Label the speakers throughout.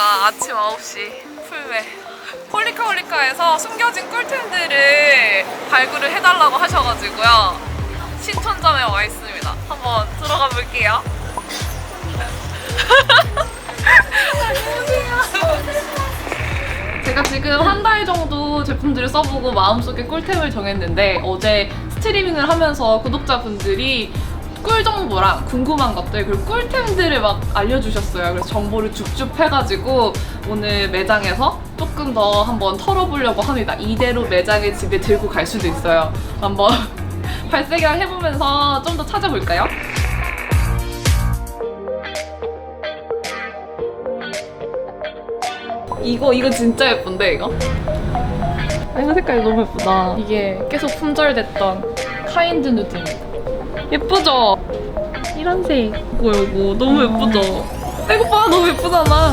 Speaker 1: 왔습니다. 아침 9시 풀메. 홀리카 홀리카에서 숨겨진 꿀템들을 발굴을 해달라고 하셔가지고요. 신촌점에 와 있습니다. 한번 들어가 볼게요. 제가 지금 한 달 정도 제품들을 써보고 마음속에 꿀템을 정했는데 어제 스트리밍을 하면서 구독자분들이 꿀 정보랑 궁금한 것들 그리고 꿀템들을 막 알려주셨어요. 그래서 정보를 줍줍 해가지고 오늘 매장에서 조금 더 한번 털어보려고 합니다. 이대로 매장에 집에 들고 갈 수도 있어요. 한번 발색이랑 해보면서 좀 더 찾아볼까요? 이거 이거 진짜 예쁜데 이거? 아, 이거 색깔이 너무 예쁘다. 이게 계속 품절됐던 카인드 누드. 예쁘죠? 이런 색. 이거 이거 너무 예쁘죠? 이거 봐 너무 예쁘잖아.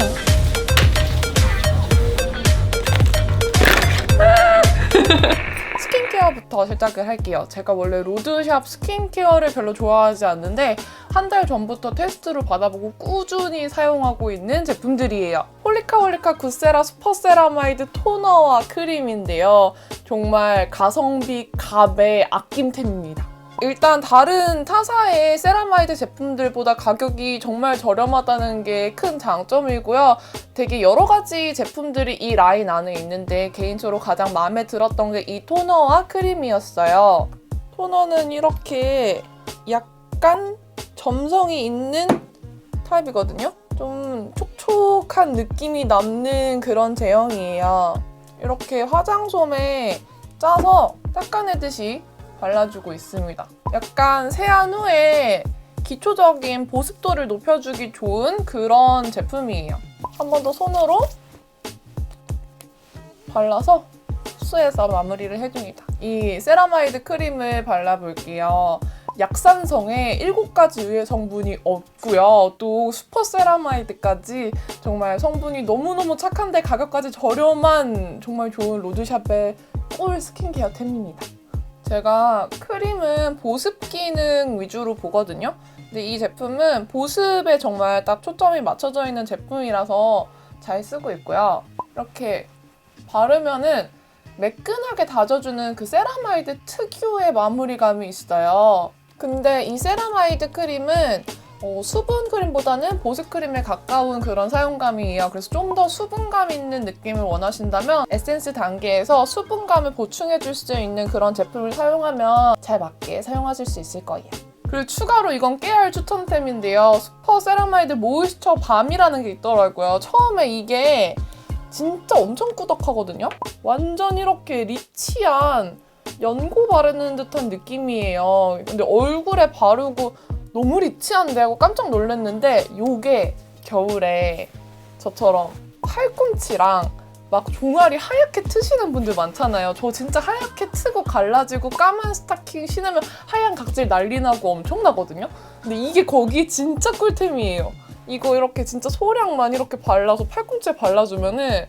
Speaker 1: 스킨케어부터 시작을 할게요. 제가 원래 로드샵 스킨케어를 별로 좋아하지 않는데 한 달 전부터 테스트로 받아보고 꾸준히 사용하고 있는 제품들이에요. 홀리카 홀리카 굿세라 슈퍼세라마이드 토너와 크림인데요. 정말 가성비 갑의 아낌템입니다. 일단 다른 타사의 세라마이드 제품들보다 가격이 정말 저렴하다는 게 큰 장점이고요. 되게 여러 가지 제품들이 이 라인 안에 있는데 개인적으로 가장 마음에 들었던 게 이 토너와 크림이었어요. 토너는 이렇게 약간 점성이 있는 타입이거든요. 좀 촉촉한 느낌이 남는 그런 제형이에요. 이렇게 화장솜에 짜서 닦아내듯이 발라주고 있습니다. 약간 세안 후에 기초적인 보습도를 높여주기 좋은 그런 제품이에요. 한 번 더 손으로 발라서 흡수해서 마무리를 해줍니다. 이 세라마이드 크림을 발라볼게요. 약산성에 7가지 의외 성분이 없고요. 또 슈퍼 세라마이드까지 정말 성분이 너무너무 착한데 가격까지 저렴한 정말 좋은 로드샵의 꿀 스킨케어템입니다. 제가 크림은 보습 기능 위주로 보거든요. 근데 이 제품은 보습에 정말 딱 초점이 맞춰져 있는 제품이라서 잘 쓰고 있고요. 이렇게 바르면은 매끈하게 다져주는 그 세라마이드 특유의 마무리감이 있어요. 근데 이 세라마이드 크림은 어, 수분 크림보다는 보습 크림에 가까운 그런 사용감이에요. 그래서 좀 더 수분감 있는 느낌을 원하신다면 에센스 단계에서 수분감을 보충해줄 수 있는 그런 제품을 사용하면 잘 맞게 사용하실 수 있을 거예요. 그리고 추가로 이건 깨알 추천템인데요. 슈퍼 세라마이드 모이스처 밤이라는 게 있더라고요. 처음에 이게 진짜 엄청 꾸덕하거든요. 완전 이렇게 리치한 연고 바르는 듯한 느낌이에요. 근데 얼굴에 바르고 너무 리치한데 하고 깜짝 놀랐는데 요게 겨울에 저처럼 팔꿈치랑 막 종아리 하얗게 트시는 분들 많잖아요. 저 진짜 하얗게 트고 갈라지고 까만 스타킹 신으면 하얀 각질 난리 나고 엄청나거든요. 근데 이게 거기 진짜 꿀템이에요. 이거 이렇게 진짜 소량만 이렇게 발라서 팔꿈치에 발라주면은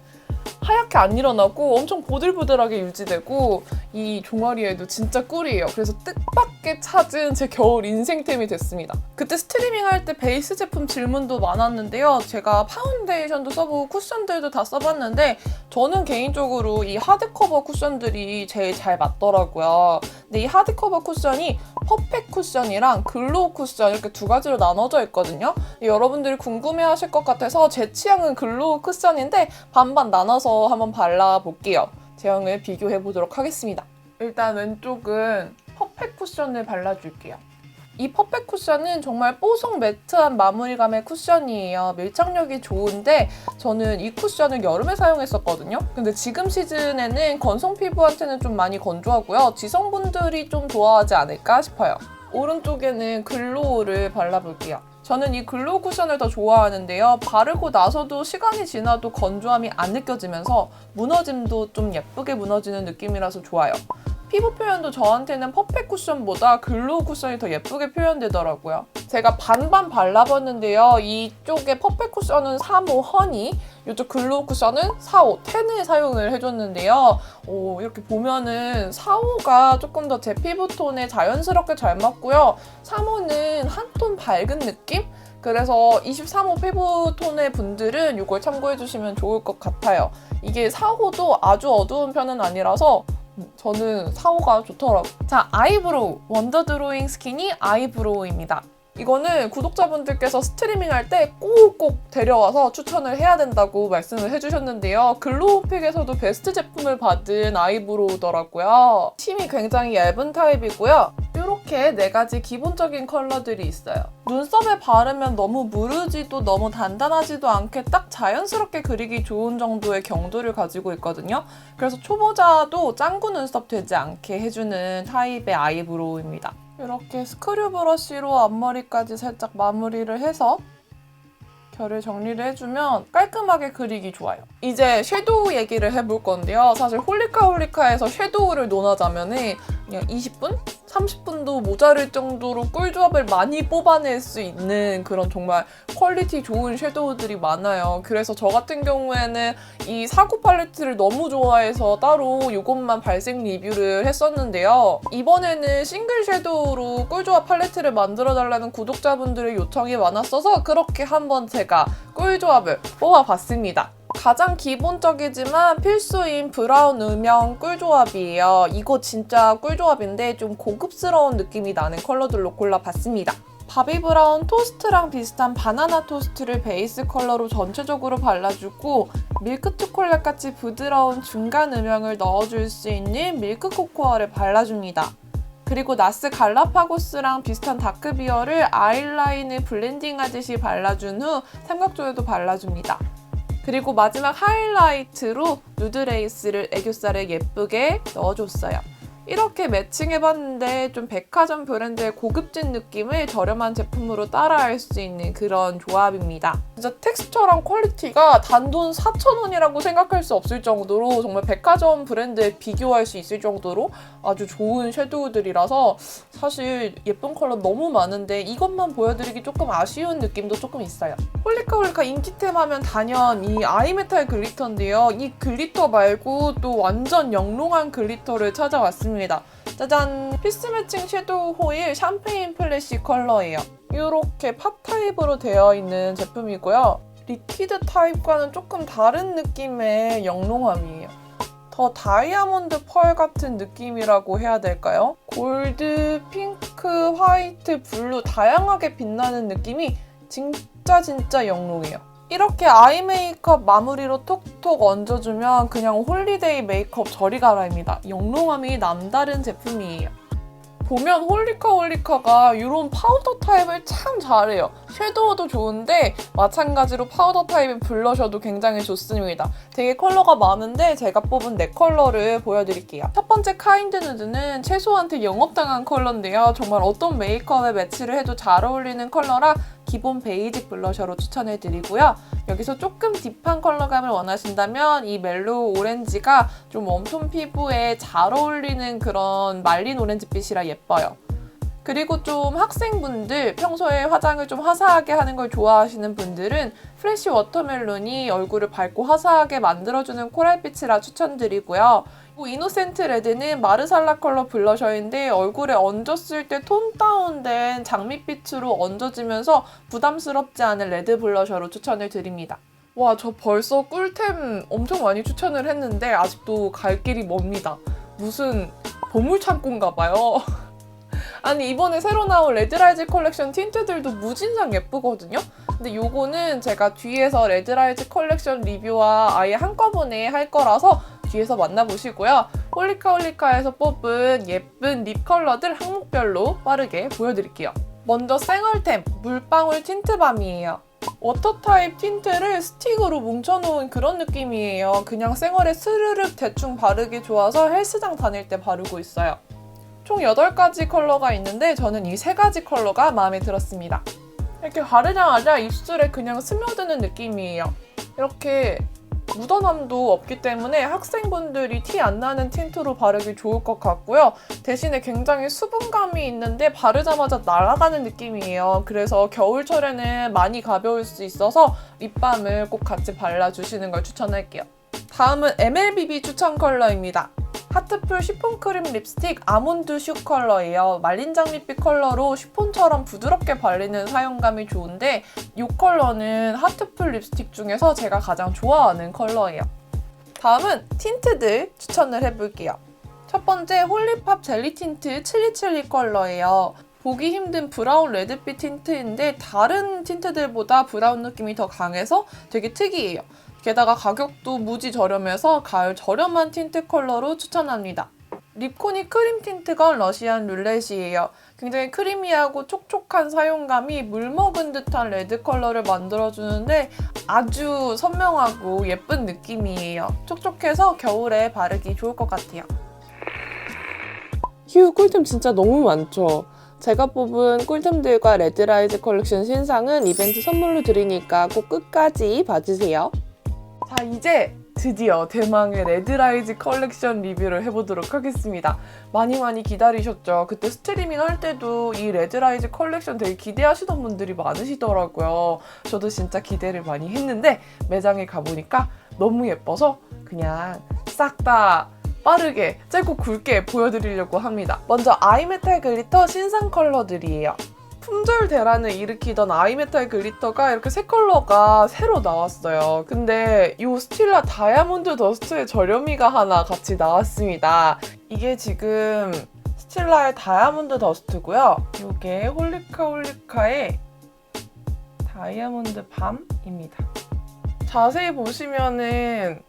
Speaker 1: 하얗게 안 일어나고 엄청 보들보들하게 유지되고 이 종아리에도 진짜 꿀이에요. 그래서 뜻밖의 찾은 제 겨울 인생템이 됐습니다. 그때 스트리밍 할 때 베이스 제품 질문도 많았는데요. 제가 파운데이션도 써보고 쿠션들도 다 써봤는데 저는 개인적으로 이 하드커버 쿠션들이 제일 잘 맞더라고요. 근데 이 하드커버 쿠션이 퍼펙 쿠션이랑 글로우 쿠션 이렇게 두 가지로 나눠져 있거든요. 여러분들이 궁금해 하실 것 같아서 제 취향은 글로우 쿠션인데 반반 나눠서 한번 발라볼게요. 제형을 비교해 보도록 하겠습니다. 일단 왼쪽은 퍼펙 쿠션을 발라줄게요. 이 퍼펙 쿠션은 정말 뽀송 매트한 마무리감의 쿠션이에요. 밀착력이 좋은데 저는 이 쿠션을 여름에 사용했었거든요. 근데 지금 시즌에는 건성 피부한테는 좀 많이 건조하고요. 지성분들이 좀 좋아하지 않을까 싶어요. 오른쪽에는 글로우를 발라볼게요. 저는 이 글로우 쿠션을 더 좋아하는데요. 바르고 나서도 시간이 지나도 건조함이 안 느껴지면서 무너짐도 좀 예쁘게 무너지는 느낌이라서 좋아요. 피부 표현도 저한테는 퍼펙 쿠션보다 글로우 쿠션이 더 예쁘게 표현되더라고요. 제가 반반 발라봤는데요. 이쪽에 퍼펙 쿠션은 3호 허니, 이쪽 글로우 쿠션은 4호 텐을 사용을 해줬는데요. 오, 이렇게 보면은 4호가 조금 더 제 피부톤에 자연스럽게 잘 맞고요. 3호는 한 톤 밝은 느낌? 그래서 23호 피부톤의 분들은 이걸 참고해 주시면 좋을 것 같아요. 이게 4호도 아주 어두운 편은 아니라서 저는 4호가 좋더라고요. 자, 아이브로우. 원더 드로잉 스키니 아이브로우입니다. 이거는 구독자분들께서 스트리밍 할 때 꼭꼭 데려와서 추천을 해야 된다고 말씀을 해주셨는데요. 글로우픽에서도 베스트 제품을 받은 아이브로우더라고요. 침이 굉장히 얇은 타입이고요. 이렇게 네 가지 기본적인 컬러들이 있어요. 눈썹에 바르면 너무 무르지도 너무 단단하지도 않게 딱 자연스럽게 그리기 좋은 정도의 경도를 가지고 있거든요. 그래서 초보자도 짱구 눈썹 되지 않게 해주는 타입의 아이브로우입니다. 이렇게 스크류 브러쉬로 앞머리까지 살짝 마무리를 해서 결을 정리를 해주면 깔끔하게 그리기 좋아요. 이제 섀도우 얘기를 해볼 건데요. 사실 홀리카 홀리카에서 섀도우를 논하자면 그냥 20분? 30분도 모자랄 정도로 꿀조합을 많이 뽑아낼 수 있는 그런 정말 퀄리티 좋은 섀도우들이 많아요. 그래서 저 같은 경우에는 이 사구 팔레트를 너무 좋아해서 따로 이것만 발색 리뷰를 했었는데요. 이번에는 싱글 섀도우로 꿀조합 팔레트를 만들어달라는 구독자분들의 요청이 많았어서 그렇게 한번 제가 꿀조합을 뽑아봤습니다. 가장 기본적이지만 필수인 브라운 음영 꿀조합이에요. 이거 진짜 꿀조합인데 좀 고급스러운 느낌이 나는 컬러들로 골라봤습니다. 바비 브라운 토스트랑 비슷한 바나나 토스트를 베이스 컬러로 전체적으로 발라주고 밀크 초콜릿 같이 부드러운 중간 음영을 넣어줄 수 있는 밀크 코코아를 발라줍니다. 그리고 나스 갈라파고스랑 비슷한 다크 비어를 아이라인을 블렌딩 하듯이 발라준 후 삼각존에도 발라줍니다. 그리고 마지막 하이라이트로 누드 레이스를 애교살에 예쁘게 넣어줬어요. 이렇게 매칭해봤는데 좀 백화점 브랜드의 고급진 느낌을 저렴한 제품으로 따라할 수 있는 그런 조합입니다. 진짜 텍스처랑 퀄리티가 단돈 4,000원이라고 생각할 수 없을 정도로 정말 백화점 브랜드에 비교할 수 있을 정도로 아주 좋은 섀도우들이라서 사실 예쁜 컬러 너무 많은데 이것만 보여드리기 조금 아쉬운 느낌도 조금 있어요. 홀리카 홀리카 인기템 하면 단연 이 아이메탈 글리터인데요. 이 글리터 말고 또 완전 영롱한 글리터를 찾아왔습니다. 짜잔! 피스 매칭 섀도우 호일 샴페인 플래시 컬러예요. 이렇게 팝 타입으로 되어 있는 제품이고요. 리퀴드 타입과는 조금 다른 느낌의 영롱함이에요. 더 다이아몬드 펄 같은 느낌이라고 해야 될까요? 골드, 핑크, 화이트, 블루 다양하게 빛나는 느낌이 진짜 진짜 영롱해요. 이렇게 아이 메이크업 마무리로 톡톡 얹어주면 그냥 홀리데이 메이크업 저리 가라입니다. 영롱함이 남다른 제품이에요. 보면 홀리카 홀리카가 이런 파우더 타입을 참 잘해요. 섀도우도 좋은데 마찬가지로 파우더 타입의 블러셔도 굉장히 좋습니다. 되게 컬러가 많은데 제가 뽑은 네 컬러를 보여드릴게요. 첫 번째 카인드 누드는 채소한테 영업당한 컬러인데요. 정말 어떤 메이크업에 매치를 해도 잘 어울리는 컬러라 기본 베이직 블러셔로 추천해드리고요. 여기서 조금 딥한 컬러감을 원하신다면 이 멜로우 오렌지가 좀 웜톤 피부에 잘 어울리는 그런 말린 오렌지빛이라 예뻐요. 그리고 좀 학생분들 평소에 화장을 좀 화사하게 하는 걸 좋아하시는 분들은 프레쉬 워터멜론이 얼굴을 밝고 화사하게 만들어주는 코랄빛이라 추천드리고요. 이노센트 레드는 마르살라 컬러 블러셔인데 얼굴에 얹었을 때 톤 다운된 장밋빛으로 얹어지면서 부담스럽지 않은 레드 블러셔로 추천을 드립니다. 와, 저 벌써 꿀템 엄청 많이 추천을 했는데 아직도 갈 길이 멉니다. 무슨 보물창고인가 봐요. 아니 이번에 새로 나온 레드라이즈 컬렉션 틴트들도 무진장 예쁘거든요? 근데 요거는 제가 뒤에서 레드라이즈 컬렉션 리뷰와 아예 한꺼번에 할 거라서 뒤에서 만나보시고요. 홀리카 홀리카에서 뽑은 예쁜 립 컬러들 항목별로 빠르게 보여드릴게요. 먼저 생얼템 물방울 틴트밤이에요. 워터 타입 틴트를 스틱으로 뭉쳐놓은 그런 느낌이에요. 그냥 생얼에 스르륵 대충 바르기 좋아서 헬스장 다닐 때 바르고 있어요. 총 8가지 컬러가 있는데 저는 이 3가지 컬러가 마음에 들었습니다. 이렇게 바르자마자 입술에 그냥 스며드는 느낌이에요. 이렇게 묻어남도 없기 때문에 학생분들이 티 안 나는 틴트로 바르기 좋을 것 같고요. 대신에 굉장히 수분감이 있는데 바르자마자 날아가는 느낌이에요. 그래서 겨울철에는 많이 가벼울 수 있어서 립밤을 꼭 같이 발라주시는 걸 추천할게요. 다음은 MLBB 추천 컬러입니다. 하트풀 쉬폰 크림 립스틱 아몬드 슈 컬러예요. 말린 장밋빛 컬러로 쉬폰처럼 부드럽게 발리는 사용감이 좋은데 이 컬러는 하트풀 립스틱 중에서 제가 가장 좋아하는 컬러예요. 다음은 틴트들 추천을 해볼게요. 첫 번째 홀리팝 젤리 틴트 칠리칠리 컬러예요. 보기 힘든 브라운 레드빛 틴트인데 다른 틴트들보다 브라운 느낌이 더 강해서 되게 특이해요. 게다가 가격도 무지 저렴해서 가을 저렴한 틴트 컬러로 추천합니다. 립코니 크림 틴트건 러시안 룰렛이에요. 굉장히 크리미하고 촉촉한 사용감이 물 먹은 듯한 레드 컬러를 만들어주는데 아주 선명하고 예쁜 느낌이에요. 촉촉해서 겨울에 바르기 좋을 것 같아요.
Speaker 2: 휴 꿀템 진짜 너무 많죠. 제가 뽑은 꿀템들과 레드라이즈 컬렉션 신상은 이벤트 선물로 드리니까 꼭 끝까지 봐주세요.
Speaker 1: 자, 이제 드디어 대망의 레드라이즈 컬렉션 리뷰를 해보도록 하겠습니다. 많이 많이 기다리셨죠? 그때 스트리밍 할 때도 이 레드라이즈 컬렉션 되게 기대하시던 분들이 많으시더라고요. 저도 진짜 기대를 많이 했는데 매장에 가보니까 너무 예뻐서 그냥 싹 다 빠르게 짧고 굵게 보여드리려고 합니다. 먼저 아이메탈 글리터 신상 컬러들이에요. 품절 대란을 일으키던 아이메탈 글리터가 이렇게 새 컬러가 새로 나왔어요. 근데 이 스틸라 다이아몬드 더스트의 저렴이가 하나 같이 나왔습니다. 이게 지금 스틸라의 다이아몬드 더스트고요. 이게 홀리카 홀리카의 다이아몬드 밤입니다. 자세히 보시면은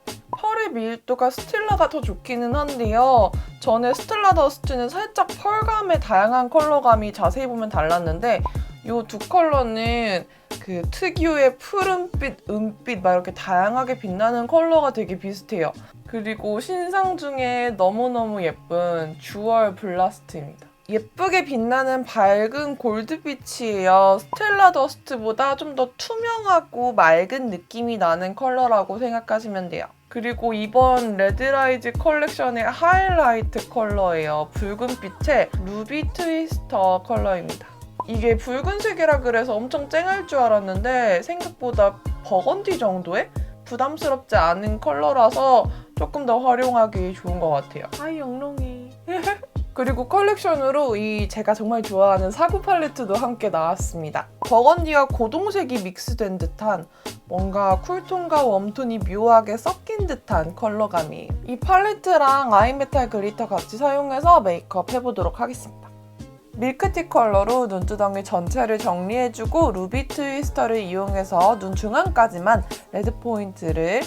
Speaker 1: 펄의 밀도가 스틸라가 더 좋기는 한데요. 전에 스텔라 더스트는 살짝 펄감의 다양한 컬러감이 자세히 보면 달랐는데 이 두 컬러는 그 특유의 푸른빛, 은빛 막 이렇게 다양하게 빛나는 컬러가 되게 비슷해요. 그리고 신상 중에 너무너무 예쁜 주얼 블라스트입니다. 예쁘게 빛나는 밝은 골드빛이에요. 스텔라 더스트보다 좀 더 투명하고 맑은 느낌이 나는 컬러라고 생각하시면 돼요. 그리고 이번 레드라이즈 컬렉션의 하이라이트 컬러예요. 붉은빛의 루비 트위스터 컬러입니다. 이게 붉은색이라 그래서 엄청 쨍할 줄 알았는데 생각보다 버건디 정도의 부담스럽지 않은 컬러라서 조금 더 활용하기 좋은 것 같아요. 아이 영롱해. 그리고 컬렉션으로 이 제가 정말 좋아하는 사구 팔레트도 함께 나왔습니다. 버건디와 고동색이 믹스된 듯한 뭔가 쿨톤과 웜톤이 묘하게 섞인 듯한 컬러감이에요. 이 팔레트랑 아이메탈 글리터 같이 사용해서 메이크업 해보도록 하겠습니다. 밀크티 컬러로 눈두덩이 전체를 정리해주고 루비 트위스터를 이용해서 눈 중앙까지만 레드 포인트를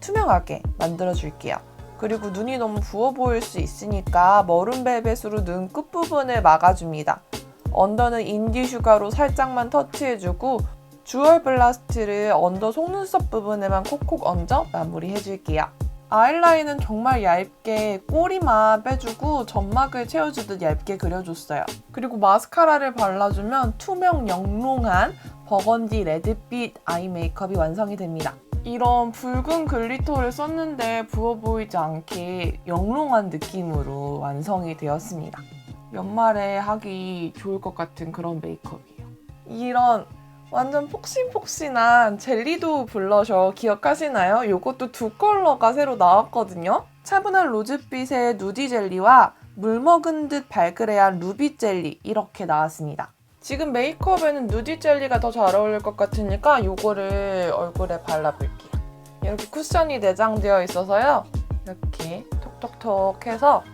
Speaker 1: 투명하게 만들어줄게요. 그리고 눈이 너무 부어 보일 수 있으니까 머른벨벳으로 눈 끝부분을 막아줍니다. 언더는 인디 슈가로 살짝만 터치해주고 주얼 블라스트를 언더 속눈썹 부분에만 콕콕 얹어 마무리해줄게요. 아이라인은 정말 얇게 꼬리만 빼주고 점막을 채워주듯 얇게 그려줬어요. 그리고 마스카라를 발라주면 투명 영롱한 버건디 레드빛 아이 메이크업이 완성이 됩니다. 이런 붉은 글리터를 썼는데 부어 보이지 않게 영롱한 느낌으로 완성이 되었습니다. 연말에 하기 좋을 것 같은 그런 메이크업이에요. 이런 완전 폭신폭신한 젤리도 블러셔 기억하시나요? 이것도 두 컬러가 새로 나왔거든요. 차분한 로즈빛의 누디 젤리와 물 먹은 듯 발그레한 루비 젤리 이렇게 나왔습니다. 지금 메이크업에는 누디 젤리가 더 잘 어울릴 것 같으니까 이거를 얼굴에 발라볼게요. 이렇게 쿠션이 내장되어 있어서요. 이렇게 톡톡톡 해서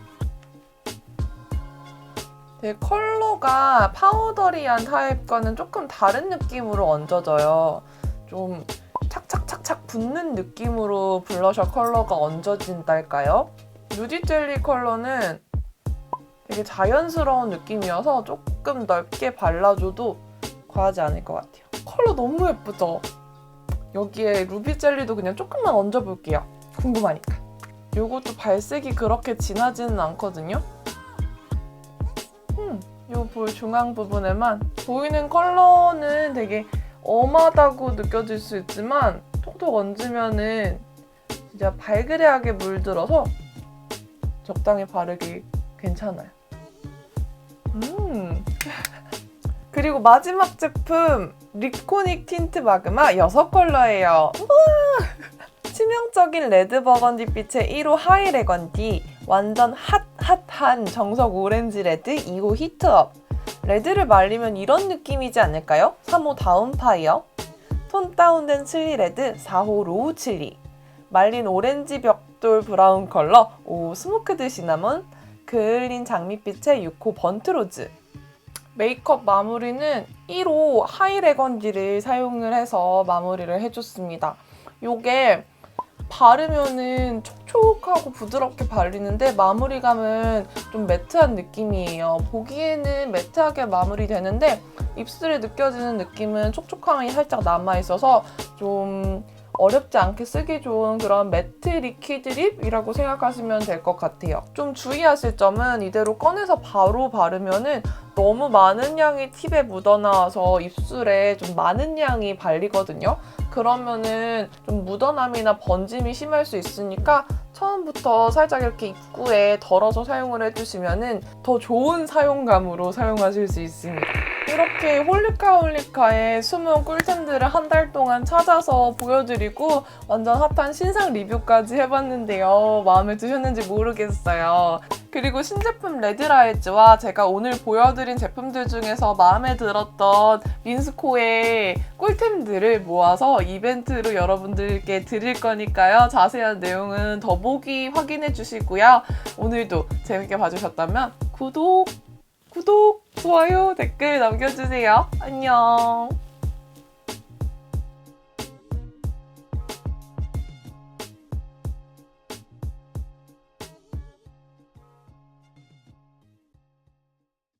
Speaker 1: 되게 컬러가 파우더리한 타입과는 조금 다른 느낌으로 얹어져요. 좀 착착착착 붙는 느낌으로 블러셔 컬러가 얹어진달까요? 누디 젤리 컬러는 되게 자연스러운 느낌이어서 조금 넓게 발라줘도 과하지 않을 것 같아요. 컬러 너무 예쁘죠? 여기에 루비 젤리도 그냥 조금만 얹어볼게요. 궁금하니까. 이것도 발색이 그렇게 진하지는 않거든요. 음, 요볼 중앙 부분에만 보이는 컬러는 되게 엄하다고 느껴질 수 있지만 톡톡 얹으면은 진짜 발그레하게 물들어서 적당히 바르기 괜찮아요. 음. 그리고 마지막 제품 립코닉 틴트 마그마 6컬러예요. 우와! 치명적인 레드 버건디 빛의 1호 하이 레건디 완전 핫핫한 정석 오렌지 레드 2호 히트업. 레드를 말리면 이런 느낌이지 않을까요? 3호 다운파이어. 톤 다운된 칠리 레드 4호 로우 칠리. 말린 오렌지 벽돌 브라운 컬러 5호 스모크드 시나몬. 그을린 장밋빛의 6호 번트로즈. 메이크업 마무리는 1호 하이레건디를 사용을 해서 마무리를 해줬습니다. 요게 바르면은 촉촉하고 부드럽게 발리는데 마무리감은 좀 매트한 느낌이에요. 보기에는 매트하게 마무리되는데 입술에 느껴지는 느낌은 촉촉함이 살짝 남아있어서 좀 어렵지 않게 쓰기 좋은 그런 매트 리퀴드 립이라고 생각하시면 될 것 같아요. 좀 주의하실 점은 이대로 꺼내서 바로 바르면은 너무 많은 양이 팁에 묻어나와서 입술에 좀 많은 양이 발리거든요. 그러면은 좀 묻어남이나 번짐이 심할 수 있으니까 처음부터 살짝 이렇게 입구에 덜어서 사용을 해주시면은 더 좋은 사용감으로 사용하실 수 있습니다. 이렇게 홀리카 홀리카의 숨은 꿀템들을 한 달 동안 찾아서 보여드리고 완전 핫한 신상 리뷰까지 해봤는데요. 마음에 드셨는지 모르겠어요. 그리고 신제품 레드라이즈와 제가 오늘 보여드린 제품들 중에서 마음에 들었던 민스코의 꿀템들을 모아서 이벤트로 여러분들께 드릴 거니까요. 자세한 내용은 더보기 확인해 주시고요. 오늘도 재밌게 봐주셨다면 구독, 구독, 좋아요, 댓글 남겨주세요. 안녕.